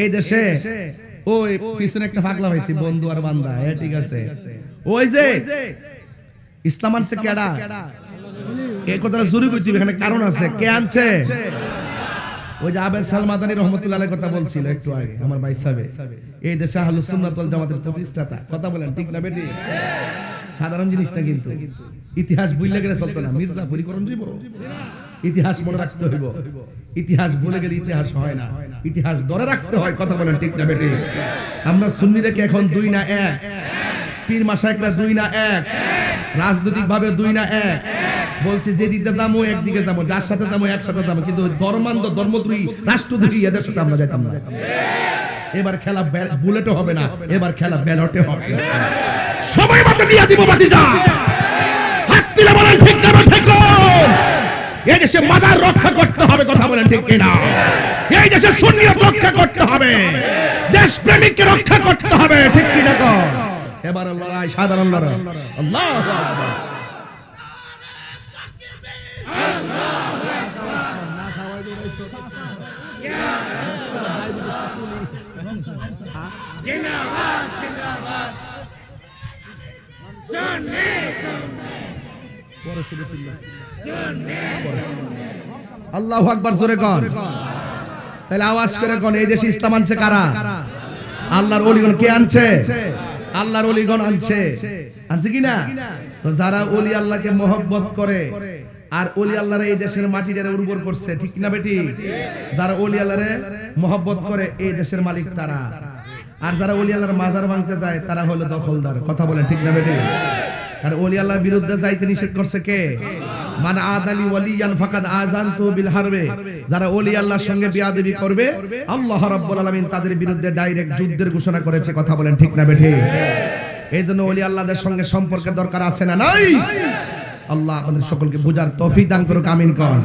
এই দেশে ওই পিছনে একটা ফাগলা হয়েছে বন্ধু আর বান্দা। হ্যাঁ ঠিক আছে। ওই যে ইসলাম আনছে কেডা? এই কথাটা জরুরি করছি এখানে কারণ আছে। কে আনছে? ওই যে আবেদ সালমাদানি রহমতুল্লাহ কথা বলছিল একটু আগে আমার ভাই সাহেব। এই দেশে আহলুস সুন্নাত ওয়াল জামাতের প্রতিষ্ঠাতা। কথা বলেন ঠিক না বেটি? সাধারণ জিনিসটা কিন্তু ইতিহাস বুঝলে গেলে চলতো না। মির্জা পরিকরণ দিব ইতিহাস মনে রাখতে হইব। ইতিহাস ভুলে গেলে ইতিহাস হয় না। ইতিহাস ধরে রাখতে হয়, কথা বলেন ঠিক না বেটে আমরা সুন্নি দেখে এখন দুই না এক? পীর মাসায়করা দুই না এক? রাজনৈতিক ভাবে দুই না এক? বলছে, যে দিকে যাব একদিকে যাব যার সাথে যাব একসাথে যাব কিন্তু ধর্মান্ধ, ধর্মদ্রোহী, রাষ্ট্রদ্রোহী এদের সাথে আমরা যাইতাম না। এবার খেলা বুলেটও হবে না। এবার খেলা ব্যালটে হবে। সময় মতো দিয়া দিব বাতিজা হাত তুলে বলেন, ঠিক না ঠিক এই দেশে মাজার রক্ষা করতে হবে, কথা বলেন ঠিক কিনা? এই দেশে সুন্নিয়ত রক্ষা করতে হবে। দেশ প্রেমিককে রক্ষা করতে হবে, ঠিক কিনা কো এবার লড়াই সাধারণ লড়াই। আল্লাহু আকবার। আল্লাহু জোরে কর তাহলে আওয়াজ করে কোন, এই দেশে ইসলাম আনছে কারা? আল্লাহর কে আনছে? আল্লাহর আনছে। আনছে কি না যারা অলি আল্লাহকে মহব্বত করে, আর অলি আল্লাহরে এই দেশের মাটিটারে উর্বর করছে, ঠিক না বেটি? যারা আল্লাহরে মহব্বত করে, এই দেশের মালিক তারা। আর যারা অলি আল্লাহর মাজার ভাঙতে যায়, তারা হলো দখলদার। কথা বলে ঠিক না বেটি? আর ওলি আল্লাহর বিরুদ্ধে যাইতে নিষেধ করছে কে? মান আদালি ওয়ালিয়ান ফাকাদ আযানতু বিল হারবে। যারা ওলি আল্লাহর সঙ্গে বিয়াদবি করবে, আল্লাহ রাব্বুল আলামিন তাদের বিরুদ্ধে ডাইরেক্ট যুদ্ধের ঘোষণা করেছে, কথা বলেন ঠিক না বেঠে? এই জন্য ওলি আল্লাহদের সঙ্গে সম্পর্কের দরকার আছে না নাই? আল্লাহ আমাদের সকলকে বোঝার তৌফিক দান করুক, আমিন কর